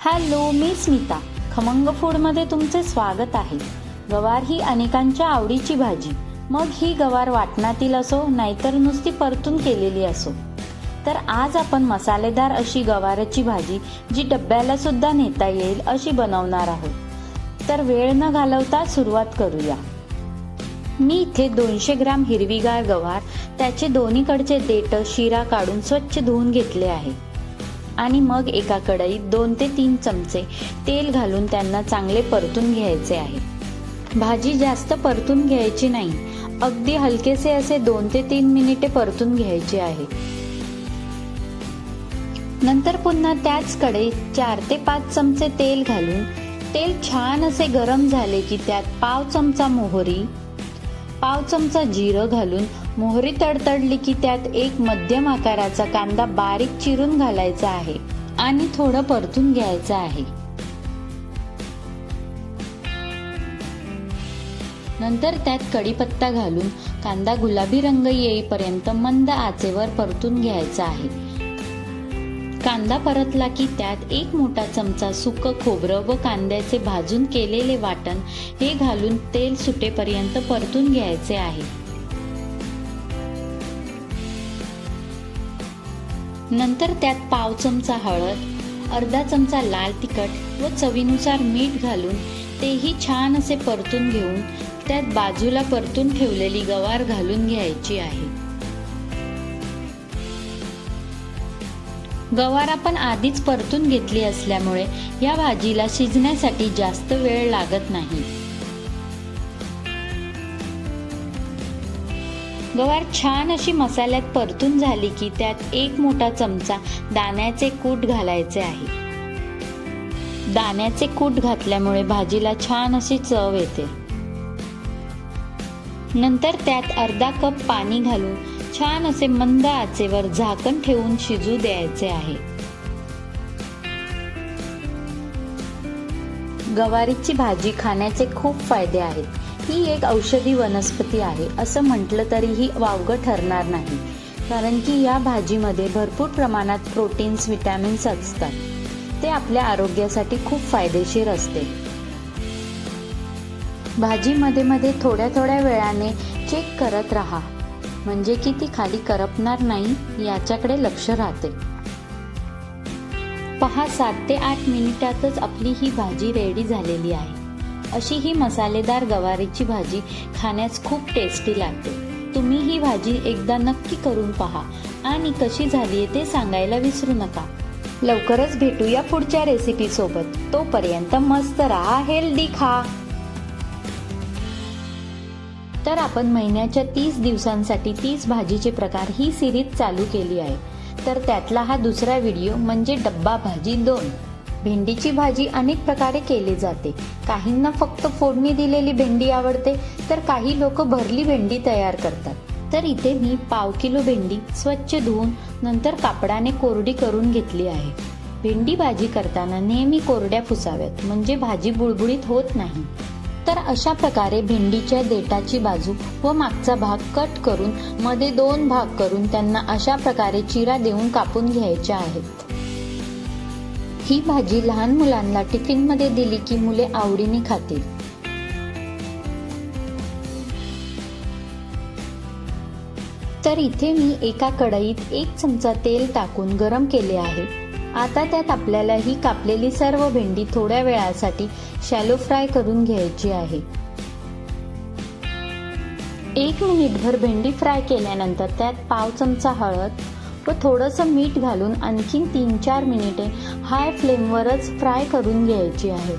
Hello मी स्मिता. खमंग फूडमध्ये तुमचे स्वागत आहे. गवार ही अनेकांच्या आवडीची भाजी. मग ही गवार वाटणातील असो नाहीतर नुसती परतून केलेली असो. तर आज आपण मसालेदार अशी गवाराची भाजी जी डब्याला सुद्धा नेता येईल अशी बनवणार आहोत. तर वेळ न घालवता सुरुवात करूया. मी इथे दोनशे ग्राम हिरवीगार गवार त्याचे दोन्हीकडचे देठ शिरा काढून स्वच्छ धुवून घेतले आहे. आणि मग एका कढईत दोन ते तीन चमचे तेल घालून त्यांना चांगले परतून घ्यायचे आहे. भाजी जास्त परतून घ्यायची नाही. अगदी हलकेसे असे दोन ते तीन मिनिटे परतून घ्यायचे आहे. नंतर पुन्हा त्याच कढईत चार ते पाच चमचे तेल घालून तेल छान असे गरम झाले की त्यात पाव चमचा मोहरी पाव चमचा जिरं घालून मोहरी तडतडली की त्यात एक मध्यम आकाराचा कांदा बारीक चिरून घालायचा आहे आणि थोडं परतून घ्यायचं आहे. नंतर त्यात कढीपत्ता घालून कांदा गुलाबी रंग येईपर्यंत मंद आचेवर परतून घ्यायचा आहे. कांदा परतला की त्यात एक मोठा चमचा सुक खोबरं व कांद्याचे भाजून केलेले वाटण हे घालून तेल सुटेपर्यंत परतून घ्यायचे आहे. नंतर त्यात पाव चमचा हळद अर्धा चमचा लाल तिखट व चवीनुसार मीठ घालून तेही छान असे परतून घेऊन त्यात बाजूला परतून ठेवलेली गवार घालून घ्यायची आहे. गवार आपण आधीच परतून घेतली असल्यामुळे या भाजीला शिजण्यासाठी जास्त वेळ लागत नाही. गवार छान अशी मसाल्यात परतून झाली की त्यात एक मोठा चमचा दाण्याचे कूट घालायचे आहे. दाण्याचे कूट घातल्यामुळे भाजीला छान अशी चव येते. नंतर त्यात अर्धा कप पाणी घालून छान असे मंद आचेवर झाकण ठेवून शिजू द्यायचे आहे. गवारीची भाजी खाण्याचे खूप फायदे आहेत. ही एक औषधी वनस्पती आहे असं म्हटलं तरीही वावगं ठरणार नाही. कारण की या भाजीमध्ये भरपूर प्रमाणात प्रोटीन्स विटॅमिन्स असतात. ते आपल्या आरोग्यासाठी खूप फायदेशीर असते. भाजीमध्ये मध्ये थोड्या थोड्या वेळाने चेक करत राहा. म्हणजे की ती खाली करपणार नाही याच्याकडे लक्ष राहते. पहा सात ते आठ मिनिटातच आपली ही भाजी रेडी झालेली आहे. अशी ही मसालेदार गवारीची भाजी खाण्यास खूप टेस्टी लागते. तुम्ही ही भाजी एकदा नक्की करून पहा आणि कशी झाली आहे ते सांगायला विसरू नका. लवकरच भेटूया पुढच्या रेसिपी सोबत. तोपर्यंत मस्त राहा हेल्दी खा. तर आपण महिन्याच्या तीस दिवसांसाठी तीस भाजीचे प्रकार ही सिरीज चालू केली आहे. तर त्यातला हा दुसरा व्हिडिओ म्हणजे डब्बा भाजी दोन. भेंडीची भाजी अनेक प्रकारे केली जाते. काहींना फक्त फोडणी दिलेली भेंडी आवडते तर काही लोक भरली भेंडी तयार करतात. तर इथे मी पाव किलो भेंडी स्वच्छ धुवून नंतर कापडाने कोरडी करून घेतली आहे. भेंडी भाजी करताना नेहमी कोरड्या पुसाव्यात म्हणजे भाजी बुळबुळीत होत नाही. तर अशा प्रकारे भेंडीच्या देठाची बाजू व मागचा भाग कट करून मध्ये दोन भाग करून त्यांना अशा प्रकारे चिरा देऊन कापून घ्यायच्या आहेत. ही भाजी लहान मुलांना टिफिनमध्ये दिली की मुले आवडीने खातील. तर इथे मी एका कढईत एक चमचा तेल टाकून गरम केले आहे. आता त्यात आपल्याला ही कापलेली सर्व भेंडी थोड्या वेळासाठी शॅलो फ्राय करून घ्यायची आहे. एक मिनिटभर भेंडी फ्राय केल्यानंतर त्यात पाव चमचा हळद व थोडंसं मीठ घालून आणखीन तीन चार मिनिटे हाय फ्लेमवरच फ्राय करून घ्यायची आहे.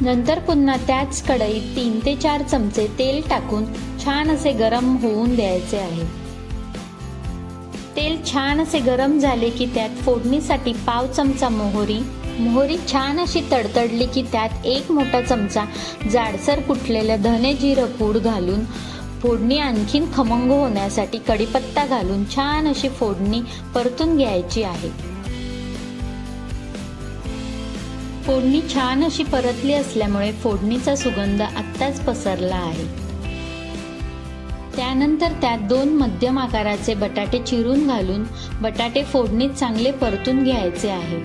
नंतर पुन्हा त्याच कढईत तीन ते चार चमचे तेल टाकून छान असे गरम होऊन द्यायचे आहे. तेल छान असे गरम झाले की त्यात फोडणीसाठी पाव चमचा मोहरी मोहरी छान अशी तडतडली की त्यात एक मोठा चमचा जाडसर कुटलेलं धने जिरं पूड घालून फोडणी आणखीन खमंग होण्यासाठी कढीपत्ता घालून छान अशी फोडणी परतून घ्यायची आहे. फोडणी छान अशी परतली असल्यामुळे फोडणीचा सुगंध आत्ताच पसरला आहे. त्यानंतर त्यात दोन मध्यम आकाराचे बटाटे चिरून घालून बटाटे फोडणीत चांगले परतून घ्यायचे आहे.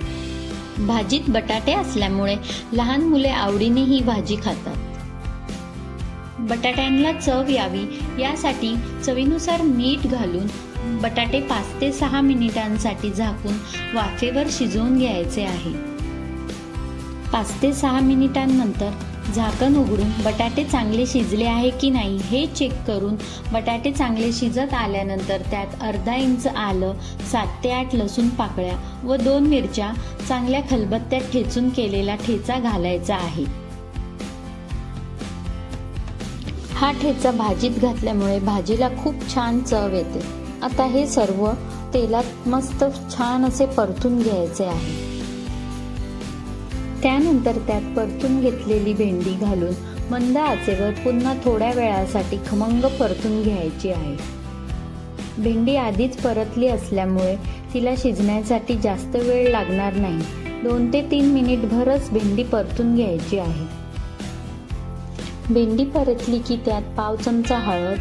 भाजीत बटाटे असल्यामुळे लहान मुले आवडीने ही भाजी खातात. बटाट्यांना चव यावी. यासाठी चवीनुसार मीठ घालून बटाटे पाच ते सहा मिनिटांसाठी झाकून वाफेवर शिजवून घ्यायचे आहे. पाच ते सहा मिनिटांनंतर झाकण उघडून बटाटे चांगले शिजले आहे की नाही हे चेक करून बटाटे चांगले शिजत आल्यानंतर त्यात अर्धा इंच आलं सात ते आठ लसूण पाकळ्या व दोन मिरच्या चांगल्या खलबत्त्यात ठेचून केलेला ठेचा घालायचा आहे. हा ठेचा भाजीत घातल्यामुळे भाजीला खूप छान चव येते. आता हे सर्व तेलात मस्त छान असे परतून घ्यायचे आहे. त्यानंतर त्यात परतून घेतलेली भेंडी घालून मंद आचेवर पुन्हा थोड्या वेळासाठी खमंग परतून घ्यायची आहे. भेंडी आधीच परतली असल्यामुळे तिला शिजण्यासाठी जास्त वेळ लागणार नाही. दोन ते तीन मिनिट भरच भेंडी परतून घ्यायची आहे. भेंडी परतली की त्यात पाव चमचा हळद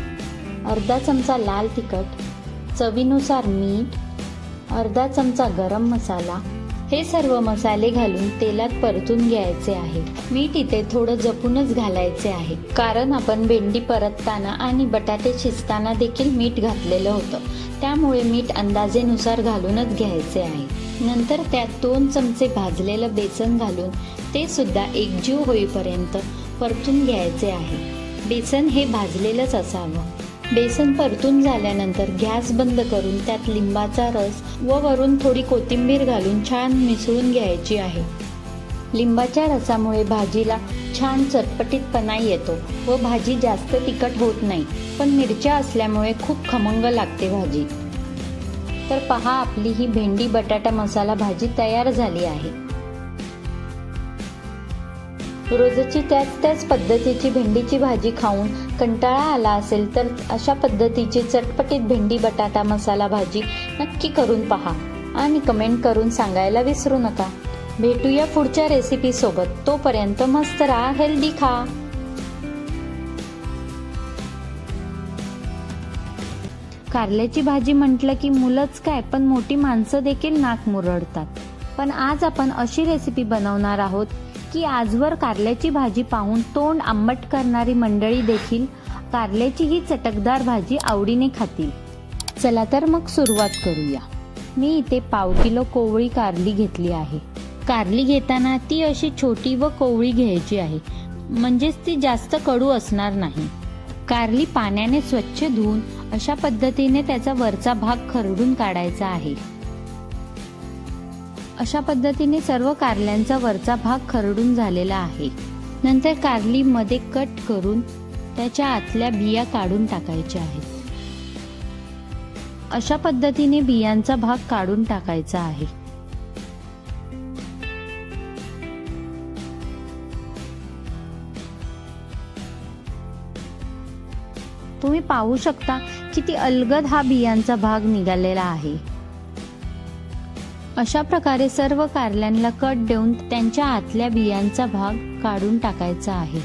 अर्धा चमचा लाल तिखट चवीनुसार मीठ अर्धा चमचा गरम मसाला. हे सर्व मसाले घालून तेलात परतून घ्यायचे आहे. मीठ इथे थोडं जपूनच घालायचे आहे. कारण आपण भेंडी परतताना आणि बटाटे शिजताना देखील मीठ घातलेलं होतं. त्यामुळे मीठ अंदाजेनुसार घालूनच घ्यायचे आहे. नंतर त्यात दोन चमचे भाजलेलं बेसन घालून ते सुद्धा एकजीव होईपर्यंत परतून घ्यायचे आहे. बेसन हे भाजलेलंच असावं. बेसन परतून झाल्यानंतर गॅस बंद करून त्यात लिंबाचा रस व वरून थोडी कोथिंबीर घालून छान मिसळून घ्यायची आहे. लिंबाच्या रसामुळे भाजीला छान चटपटीतपणा येतो व भाजी जास्त तिखट होत नाही पण मिरच्या असल्यामुळे खूप खमंग लागते भाजी. तर पहा आपली ही भेंडी बटाटा मसाला भाजी तयार झाली आहे. रोजची त्याच त्याच पद्धतीची भेंडीची भाजी खाऊन कंटाळा आला असेल तर अशा पद्धतीची चटपटीत भेंडी बटाटा मसाला भाजी नक्की करून पहा आणि कमेंट करून सांगायला विसरू नका. भेटूया पुढच्या रेसिपी सोबत. तोपर्यंत मस्त राहा हेल्दी खा. कारल्याची भाजी म्हटलं की मुलंच काय पण मोठी माणसं देखील नाक मुरडतात. पण आज आपण अशी रेसिपी बनवणार आहोत की आजवर कारल्याची भाजी पाहून तोंड आंबट करणारी मंडळी देखील कारल्याची ही चटकदार भाजी आवडीने खातील. चला तर मग सुरुवात करूया. मी इथे पाव किलो कोवळी कारली घेतली आहे. कारली घेताना ती अशी छोटी व कोवळी घ्यायची आहे. म्हणजेच ती जास्त कडू असणार नाही. कारली पाण्याने स्वच्छ धुवून अशा पद्धतीने त्याचा वरचा भाग खरडून काढायचा आहे. अशा पद्धतीने सर्व कारल्यांचा वरचा भाग खरडून झालेला आहे. नंतर कारली मध्ये कट करून त्याच्या आतल्या बिया काढून टाकायच्या आहेत. अशा पद्धतीने बियांचा भाग काढून टाकायचा आहे. तुम्ही पाहू शकता किती अलगद हा बियांचा भाग निघालेला आहे. अशा प्रकारे सर्व कारल्यांना कट देऊन त्यांच्या आतल्या बियांचा भाग काढून टाकायचा आहे.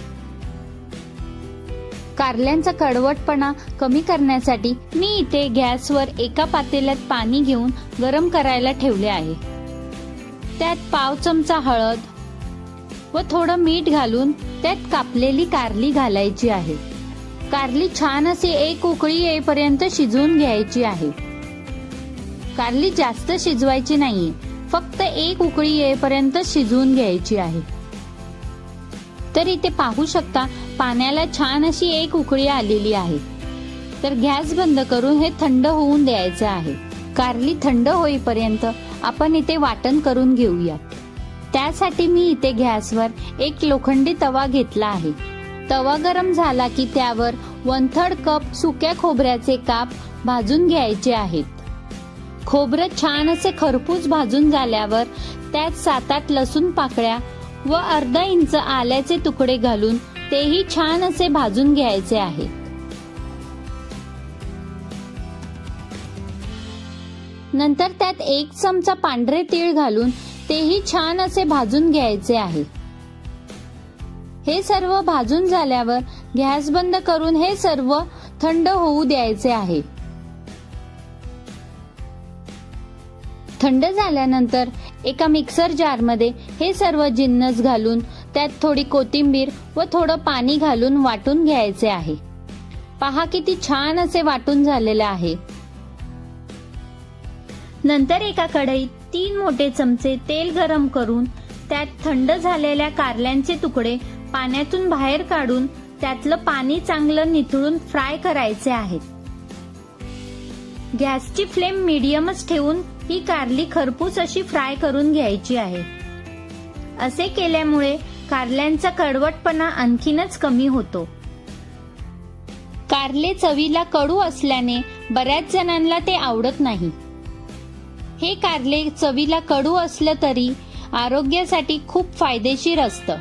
कारल्यांचा कडवटपणा कमी करण्यासाठी मी इथे गॅसवर एका पातेल्यात पाणी घेऊन गरम करायला ठेवले आहे. त्यात पाव चमचा हळद व थोडं मीठ घालून त्यात कापलेली कारली घालायची आहे. कारली छान असे एक उकळी येईपर्यंत शिजवून घ्यायची आहे. कारली जास्त शिजवायची नाहीये. फक्त एक उकळी येईपर्यंत शिजवून घ्यायची आहे. तर इथे पाहू शकता पाण्याला छान अशी एक उकळी आलेली आहे. तर गॅस बंद करून हे थंड होऊन द्यायचे आहे. कारली थंड होईपर्यंत आपण इथे वाटण करून घेऊया. त्यासाठी मी इथे गॅसवर एक लोखंडी तवा घेतला आहे. तवा गरम झाला की त्यावर वन थर्ड कप सुक्या खोबऱ्याचे काप भाजून घ्यायचे आहेत. खोबरं छान असे खरपूस भाजून झाल्यावर त्यात सात आठ लसूण पाकळ्या व अर्धा इंच आल्याचे तुकडे घालून तेही छान असे भाजून घ्यायचे आहे. नंतर त्यात एक चमचा पांढरे तीळ घालून तेही छान असे भाजून घ्यायचे आहे. हे सर्व भाजून झाल्यावर गॅस बंद करून हे सर्व थंड होऊ द्यायचे आहे. थंड झाल्यानंतर एका मिक्सर जारमध्ये हे सर्व जिन्नस घालून त्यात थोडी कोथिंबीर व थोडं पाणी घालून वाटून घ्यायचे आहे. पहा किती छान असे वाटून झालेले आहे. नंतर एका कढईत तीन मोठे चमचे तेल गरम करून त्यात थंड झालेल्या कारल्यांचे तुकडे पाण्यातून बाहेर काढून त्यातलं पाणी चांगलं निथळून फ्राय करायचे आहेत गॅसची फ्लेम मीडियमच ठेवून ही कारली खरपूस अशी फ्राय करून घ्यायची आहे. असे केल्यामुळे कारल्यांचा कडवटपणा आणखीनच कमी होतो. कारले चवीला कडू असल्याने बऱ्याच जणांना ते आवडत नाही. हे कारले चवीला कडू असलं तरी आरोग्यासाठी खूप फायदेशीर असतं.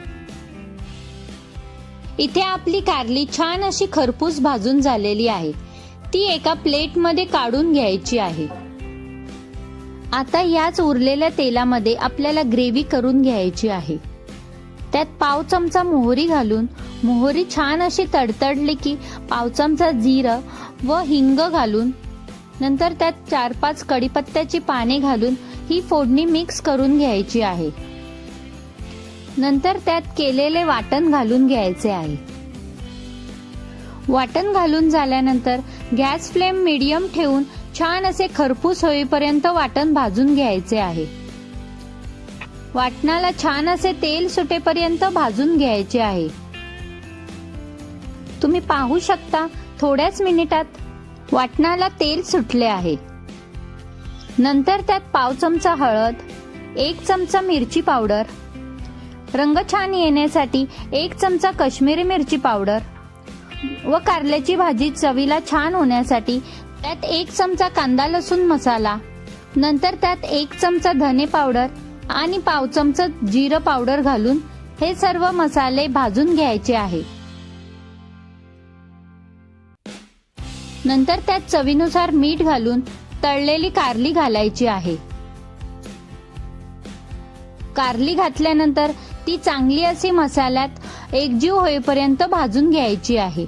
इथे आपली कारली छान अशी खरपूस भाजून झालेली आहे. ती एका प्लेटमध्ये काढून घ्यायची आहे. आता याच उरलेल्या तेलामध्ये आपल्याला ग्रेव्ही करून घ्यायची आहे. त्यात पाव चमचा मोहरी घालून मोहरी छान अशी तडतडली की पाव चमचा जिरं व हिंग घालून नंतर त्यात चार पाच कडीपत्त्याची पाने घालून ही फोडणी मिक्स करून घ्यायची आहे. नंतर त्यात केलेले वाटण घालून घ्यायचे आहे. वाटण घालून झाल्यानंतर गॅस फ्लेम मीडियम ठेवून छान असे खरपूस होईपर्यंत वाटण भाजून घ्यायचे आहे. वाटणाला छान असे तेल सुटेपर्यंत भाजून घ्यायचे आहे. तुम्ही पाहू शकता थोड्याच मिनिटात वाटणाला तेल सुटले आहे. नंतर त्यात पाव चमचा हळद एक चमचा मिरची पावडर रंग छान येण्यासाठी एक चमचा काश्मीरी मिरची पावडर व कारल्याची भाजी चवीला छान होण्यासाठी त्यात एक चमचा कांदा लसूण मसाला नंतर त्यात एक चमचा धने पावडर आणि पाव चमचा जिरं पावडर घालून हे सर्व मसाले भाजून घ्यायचे आहे. नंतर त्यात चवीनुसार मीठ घालून तळलेली कारली घालायची आहे. कारली घातल्यानंतर ती चांगली अशी मसाल्यात एकजीव होईपर्यंत भाजून घ्यायची आहे.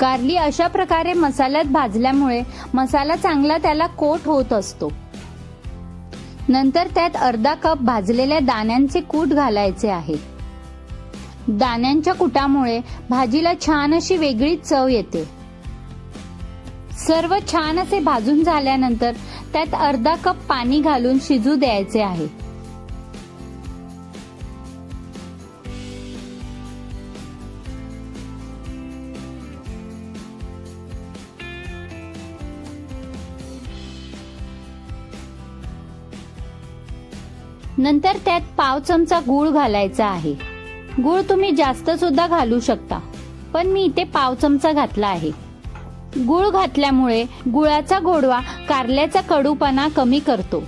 कारली अशा प्रकारे मसाल्यात भाजल्यामुळे मसाला चांगला त्याला कोट होत असतो. नंतर त्यात अर्धा कप भाजलेल्या दाण्यांचे कूट घालायचे आहे. दाण्यांच्या कुटामुळे भाजीला छान अशी वेगळी चव येते. सर्व छान असे भाजून झाल्यानंतर त्यात अर्धा कप पाणी घालून शिजू द्यायचे आहे. नंतर त्यात पाव चमचा गूळ घालायचा आहे. गूळ तुम्ही जास्त सुद्धा घालू शकता पण मी इथे पाव चमचा घातला आहे. गूळ घातल्यामुळे गुळाचा गोडवा कारल्याचा कडूपणा कमी करतो.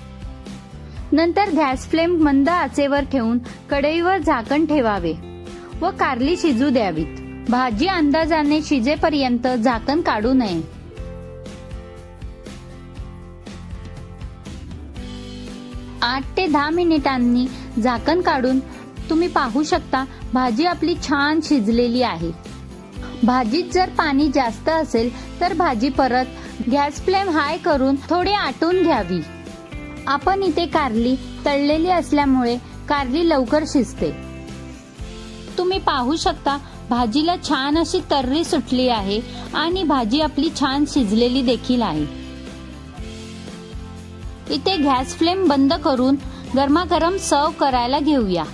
नंतर गॅस फ्लेम मंद आचेवर ठेवून कढईवर झाकण ठेवावे व कारली शिजू द्यावीत. भाजी अंदाजाने शिजेपर्यंत झाकण काढू नये. आठ ते दहा मिनिटांनी झाकण काढून तुम्ही पाहू शकता भाजी आपली छान शिजलेली आहे. भाजीत जर पाणी जास्त असेल तर भाजी परत गॅस फ्लेम हाय करून थोडी आटून घ्यावी. आपण इथे कारली तळलेली असल्यामुळे कारली लवकर शिजते. तुम्ही पाहू शकता भाजीला छान अशी तर्री सुटली आहे आणि भाजी आपली छान शिजलेली देखील आहे. इथे गॅस फ्लेम बंद करून गरमागरम सर्व करायला घेऊया.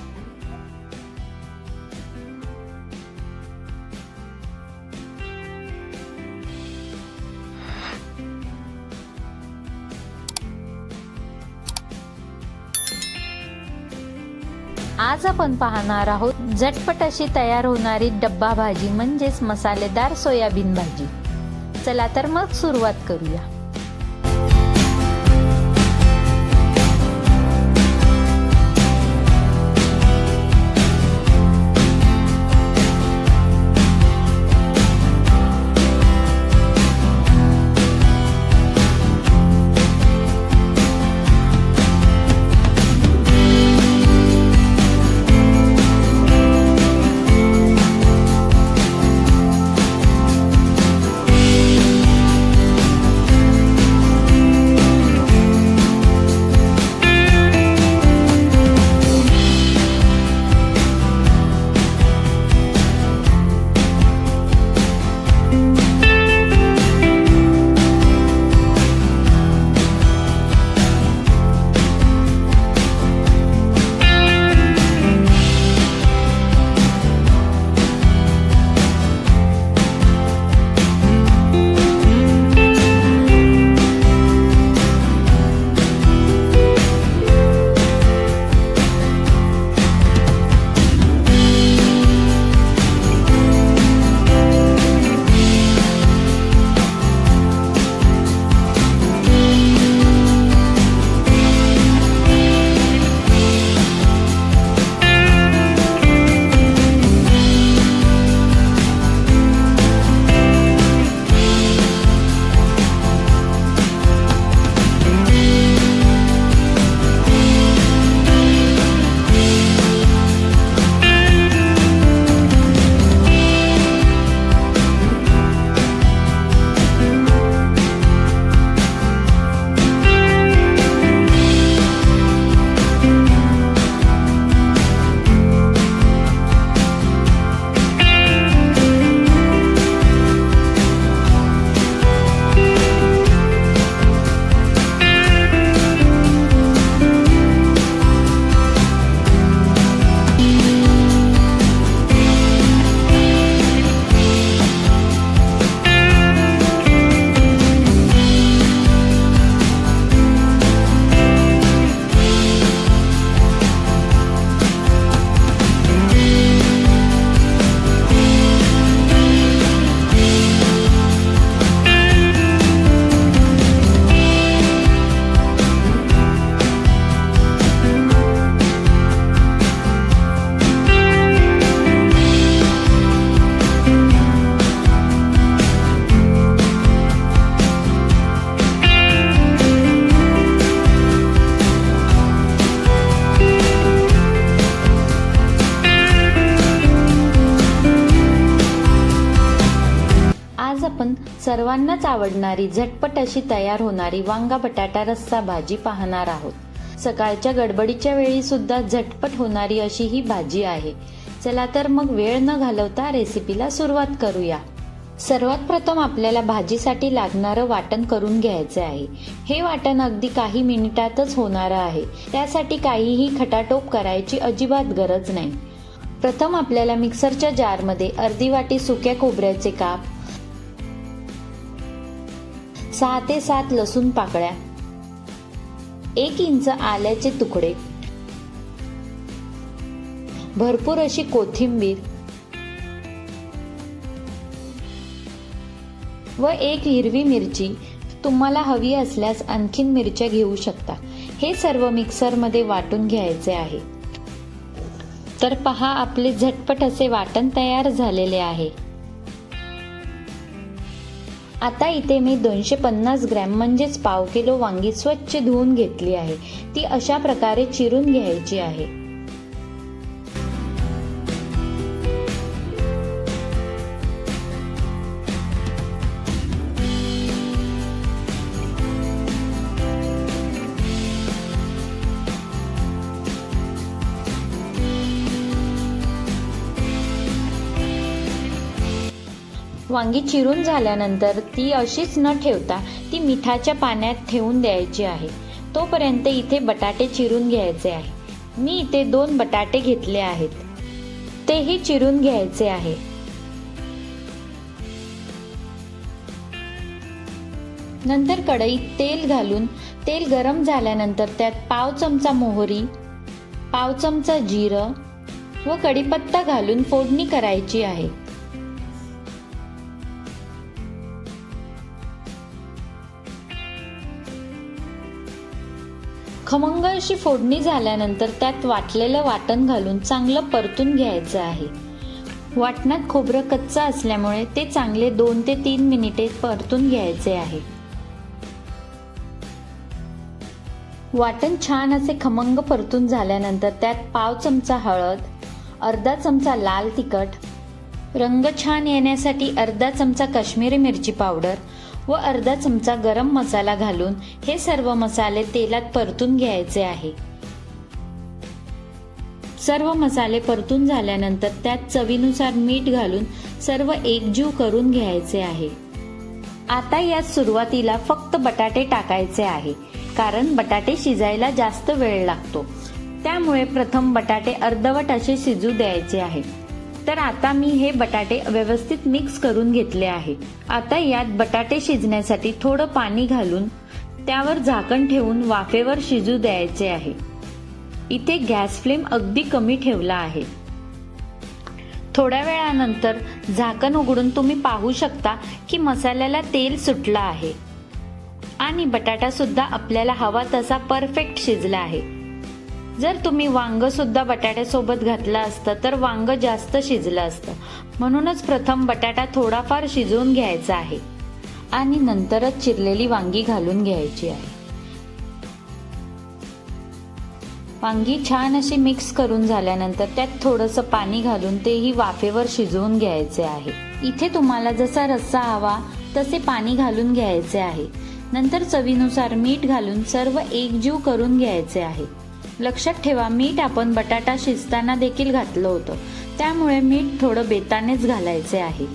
आज आपण पाहणार आहोत झटपट अशी तयार होणारी डब्बा भाजी म्हणजेच मसालेदार सोयाबीन भाजी. चला तर मग सुरुवात करूया. आपण सर्वांनाच आवडणारी झटपट अशी तयार होणारी वांगा बटाटा रस्सा भाजी पाहणार आहोत. सकाळच्या गडबडीच्या वेळी सुद्धा झटपट होणारी अशी ही भाजी आहे. चला तर मग वेळ न घालवता रेसिपीला सुरुवात करूया. सर्वात प्रथम आपल्याला भाजीसाठी लागणारं वाटण करून घ्यायचे आहे. हे वाटण अगदी काही मिनिटातच होणारं आहे. त्यासाठी काहीही खटाटोप करायची अजिबात गरज नाही. प्रथम आपल्याला मिक्सरच्या जारमध्ये अर्धी वाटी सुक्या खोबऱ्याचे काप सहा ते सात लसूण पाकळ्या. एक इंच आल्याचे तुकडे. भरपूर अशी कोथिंबीर. व एक हिरवी मिरची. तुम्हाला हवी असल्यास आणखीन मिरच्या घेऊ शकता. हे सर्व मिक्सरमध्ये वाटून घ्यायचे आहे. तर पहा आपले झटपट असे वाटण तयार झालेले आहे. आता इथे मी दोनशे पन्नास ग्रॅम म्हणजेच पाव किलो वांगी स्वच्छ धुवून घेतली आहे. ती अशा प्रकारे चिरून घ्यायची आहे. वांगी चिरून झाल्यानंतर ती अशीच न ठेवता ती मिठाच्या पाण्यात ठेवून द्यायची आहे. तोपर्यंत इथे बटाटे चिरून घ्यायचे आहे. मी इथे दोन बटाटे घेतले आहेत. तेही चिरून घ्यायचे आहे. नंतर कढईत तेल घालून तेल गरम झाल्यानंतर त्यात पाव चमचा मोहरी पाव चमचा जिरं व कढीपत्ता घालून फोडणी करायची आहे. खमंग अशी फोडणी झाल्यानंतर त्यात वाटलेलं वाटण घालून चांगलं परतून घ्यायचं आहे. वाटणात खोबरं कच्चं असल्यामुळे ते चांगले दोन ते तीन मिनिटे परतून घ्यायचे आहे. वाटण छान असे खमंग परतून झाल्यानंतर त्यात पाव चमचा हळद अर्धा चमचा लाल तिखट रंग छान येण्यासाठी अर्धा चमचा काश्मीरी मिरची पावडर व अर्धा चमचा गरम मसाला घालून हे सर्व मसाले तेलात परतून घ्यायचे आहे. सर्व मसाले परतून झाल्यानंतर त्यात चवीनुसार मीठ घालून सर्व एकजीव करून घ्यायचे आहे. आता यात सुरुवातीला फक्त बटाटे टाकायचे आहे कारण बटाटे शिजायला जास्त वेळ लागतो. त्यामुळे प्रथम बटाटे अर्धवट असे शिजू द्यायचे आहे. तर आता मी हे बटाटे व्यवस्थित मिक्स करून घेतले आहे. आता यात बटाटे शिजण्यासाठी थोडं पाणी घालून त्यावर झाकण ठेवून वाफेवर शिजू द्यायचे आहे. इथे गॅस फ्लेम अगदी कमी ठेवला आहे. थोड्या वेळानंतर झाकण उघडून तुम्ही पाहू शकता की मसाल्याला तेल सुटलं आहे. आणि बटाटा सुद्धा आपल्याला हवा तसा परफेक्ट शिजला आहे. जर तुम्ही वांग सुद्धा बटाट्यासोबत घातलं असतं तर वांग जास्त शिजलं असतं. म्हणूनच प्रथम बटाटा थोडाफार शिजवून घ्यायचा आहे. आणि नंतरच चिरलेली वांगी घालून घ्यायची आहे. वांगी छान अशी मिक्स करून झाल्यानंतर त्यात थोडंसं पाणी घालून तेही वाफेवर शिजवून घ्यायचे आहे. इथे तुम्हाला जसा रस्सा हवा तसे पाणी घालून घ्यायचे आहे. नंतर चवीनुसार मीठ घालून सर्व एकजीव करून घ्यायचे आहे. लक्षात ठेवा मीठ आपण बटाटा शिजताना देखील घातलं होतं. त्यामुळे मीठ थोडं बेतानेच घालायचे आहे.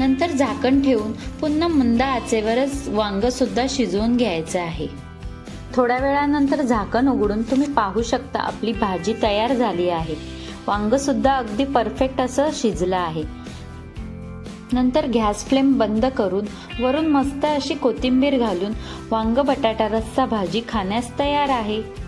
नंतर झाकण ठेवून पुन्हा मंद आचेवरच वांग सुद्धा शिजवून घ्यायचं आहे. थोड्या वेळानंतर झाकण उघडून तुम्ही पाहू शकता आपली भाजी तयार झाली आहे. वांग सुद्धा अगदी परफेक्ट असं शिजलं आहे. नंतर गॅस फ्लेम बंद करून वरून मस्त अशी कोथिंबीर घालून वांग बटाटा रस्सा भाजी खाण्यास तयार आहे.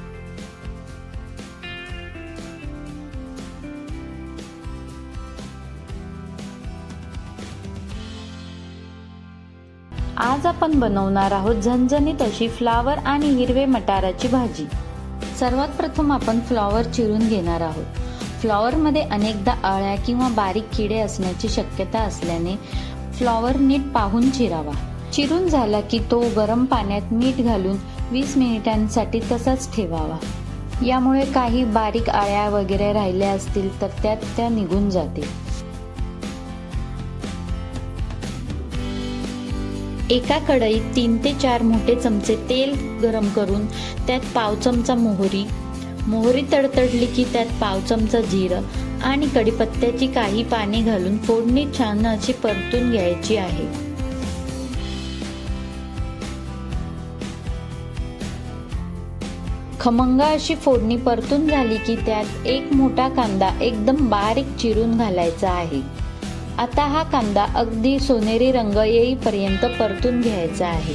आज आपण बनवणार आहोत झणझणीत अशी फ्लावर आणि हिरवे मटाराची भाजी. सर्वात प्रथम आपण फ्लॉवर चिरून घेणार आहोत. फ्लॉवरमध्ये अनेकदा अळ्या किंवा बारीक किडे असण्याची शक्यता असल्याने फ्लॉवर नीट पाहून चिरावा. चिरून झाला की तो गरम पाण्यात मीठ घालून वीस मिनिटांसाठी तसाच ठेवावा. यामुळे काही बारीक आळ्या वगैरे राहिल्या असतील तर त्यात त्या निघून जातील. एका कढईत तीन ते चार मोठे चमचे तेल गरम करून त्यात पाव चमचा मोहरी. मोहरी तडतडली की त्यात पाव चमचा जिरं आणि कढीपत्त्याची काही पाने घालून फोडणी छान अशी परतून घ्यायची आहे. खमंगा अशी फोडणी परतून झाली की त्यात एक मोठा कांदा एकदम बारीक चिरून घालायचा आहे. आता हा कांदा अगदी सोनेरी रंग येईपर्यंत परतून घ्यायचा आहे.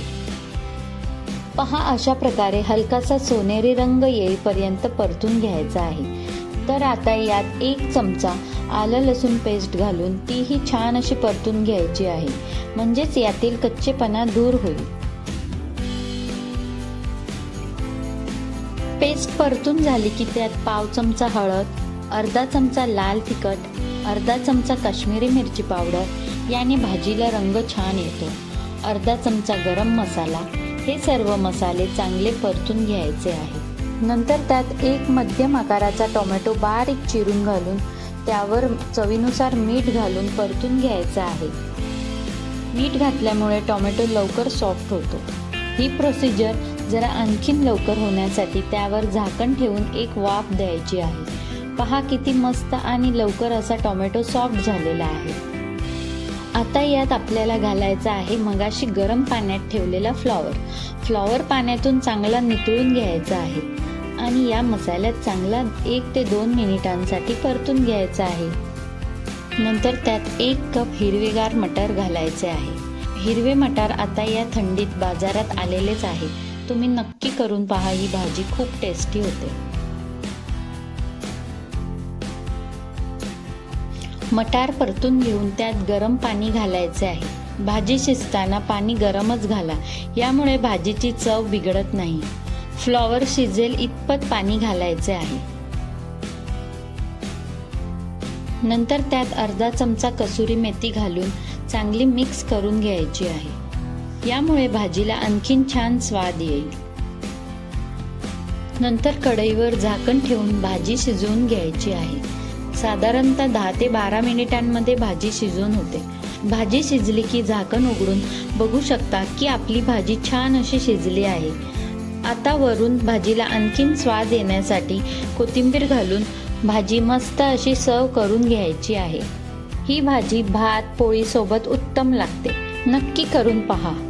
पहा अशा प्रकारे हलकासा सोनेरी रंग येईपर्यंत परतून घ्यायचा आहे. तर आता यात एक चमचा आलं लसूण पेस्ट घालून तीही छान अशी परतून घ्यायची आहे. म्हणजेच यातील कच्चेपणा दूर होईल. पेस्ट परतून झाली की त्यात पाव चमचा हळद अर्धा चमचा लाल तिखट अर्धा चमचा काश्मीरी मिरची पावडर याने भाजीला रंग छान येतो. अर्धा चमचा गरम मसाला हे सर्व मसाले चांगले परतून घ्यायचे आहे नंतर त्यात एक मध्यम आकाराचा टोमॅटो बारीक चिरून घालून त्यावर चवीनुसार मीठ घालून परतून घ्यायचं आहे. मीठ घातल्यामुळे टोमॅटो लवकर सॉफ्ट होतो. ही प्रोसिजर जरा आणखीन लवकर होण्यासाठी त्यावर झाकण ठेवून एक वाफ द्यायची आहे. पहा किती मस्त आणि लवकर असा टोमॅटो सॉफ्ट झालेला आहे. आता यात आपल्याला घालायचा आहे मगाशी गरम पाण्यात ठेवलेला फ्लॉवर. फ्लॉवर पाण्यातून चांगला नितळून घ्यायचा आहे आणि या मसाल्यात चांगला एक ते दोन मिनिटांसाठी परतून घ्यायचा आहे. नंतर त्यात एक कप हिरवेगार मटर घालायचे आहे. हिरवे मटार आता या थंडीत बाजारात आलेलेच आहे. तुम्ही नक्की करून पहा ही भाजी खूप टेस्टी होते. मटार परतून घेऊन त्यात गरम पाणी घालायचे आहे. भाजी शिजताना पाणी गरमच घाला. यामुळे भाजीची चव बिघडत नाही. फ्लॉवर शिजेल इतपत पाणी घालायचे आहे. नंतर त्यात अर्धा चमचा कसुरी मेथी घालून चांगली मिक्स करून घ्यायची आहे. यामुळे भाजीला आणखीन छान स्वाद येईल. नंतर कढईवर झाकण ठेवून भाजी शिजवून घ्यायची आहे. साधारणतः दहा ते बारा मिनिटांमध्ये भाजी शिजून होते. भाजी शिजली की झाकण उघडून बघू शकता की आपली भाजी छान अशी शिजली आहे. आता वरून भाजीला आणखीन स्वाद येण्यासाठी कोथिंबीर घालून भाजी मस्त अशी सर्व करून घ्यायची आहे. ही भाजी भात पोळीसोबत उत्तम लागते. नक्की करून पहा.